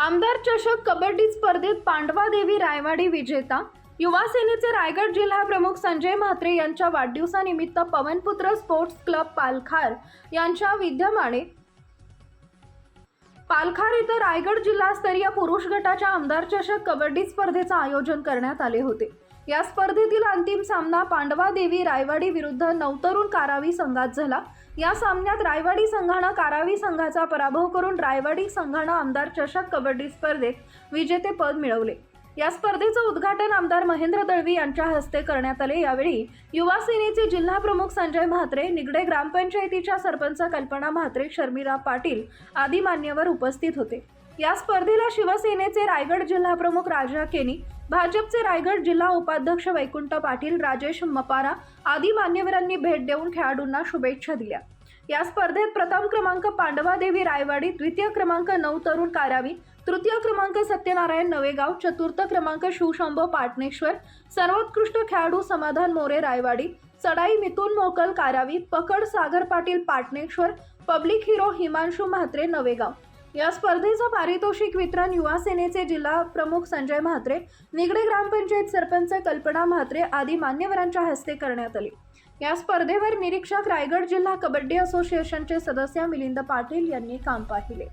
आमदार चषक कबड्डी स्पर्धेत पांडवा देवी रायवाडी विजेता युवा सेनेचे रायगड जिल्हा प्रमुख संजय म्हात्रे यांच्या वाढदिवसानिमित्त पवनपुत्र स्पोर्ट्स क्लब पालखार यांच्या विद्यमाने पालखार इथं रायगड जिल्हास्तरीय पुरुष गटाच्या आमदार चषक कबड्डी स्पर्धेचं आयोजन करण्यात आले होते. या स्पर्धेतील अंतिम सामना पांडवा देवी रायवाडी विरुद्ध नवतरुण कारावी संघात झाला. या सामन्यात रायवाडी संघानं कारावी संघाचा पराभव करून रायवाडी संघानं आमदार चषक कबड्डी स्पर्धेत विजेतेपद मिळवले. या स्पर्धेचं उद्घाटन आमदार महेंद्र दळवी यांच्या हस्ते करण्यात आले. यावेळी युवा सेनेचे जिल्हा प्रमुख संजय म्हात्रे निगडे ग्रामपंचायतीच्या सरपंच कल्पना म्हात्रे शर्मिला पाटील आदी मान्यवर उपस्थित होते. या स्पर्धेला शिवसेनेचे रायगड जिल्हा प्रमुख राजा केनी भाजपचे रायगड जिल्हा उपाध्यक्ष वैकुंठ पाटील राजेश मपारा आदी मान्यवरांनी भेट देऊन खेळाडूंना शुभेच्छा दिल्या. या स्पर्धेत प्रथम क्रमांक पांडवादेवी रायवाडी द्वितीय क्रमांक नऊ तरुण कारावी तृतीय क्रमांक सत्यनारायण नवेगाव चतुर्थ क्रमांक शिवशंभो पाटणेश्वर सर्वोत्कृष्ट खेळाडू समाधान मोरे रायवाडी चढाई मिथून मोकल कारावी पकड सागर पाटील पाटणेश्वर पब्लिक हिरो हिमांशू म्हात्रे नवेगाव. या स्पर्धेचं पारितोषिक वितरण युवा सेनेचे जिल्हा प्रमुख संजय म्हात्रे निगडे ग्रामपंचायत सरपंच कल्पना म्हात्रे आदी मान्यवरांच्या हस्ते करण्यात आले. या स्पर्धेवर निरीक्षक रायगड जिल्हा कबड्डी असोसिएशनचे सदस्य मिलिंद पाटील यांनी काम पाहिले.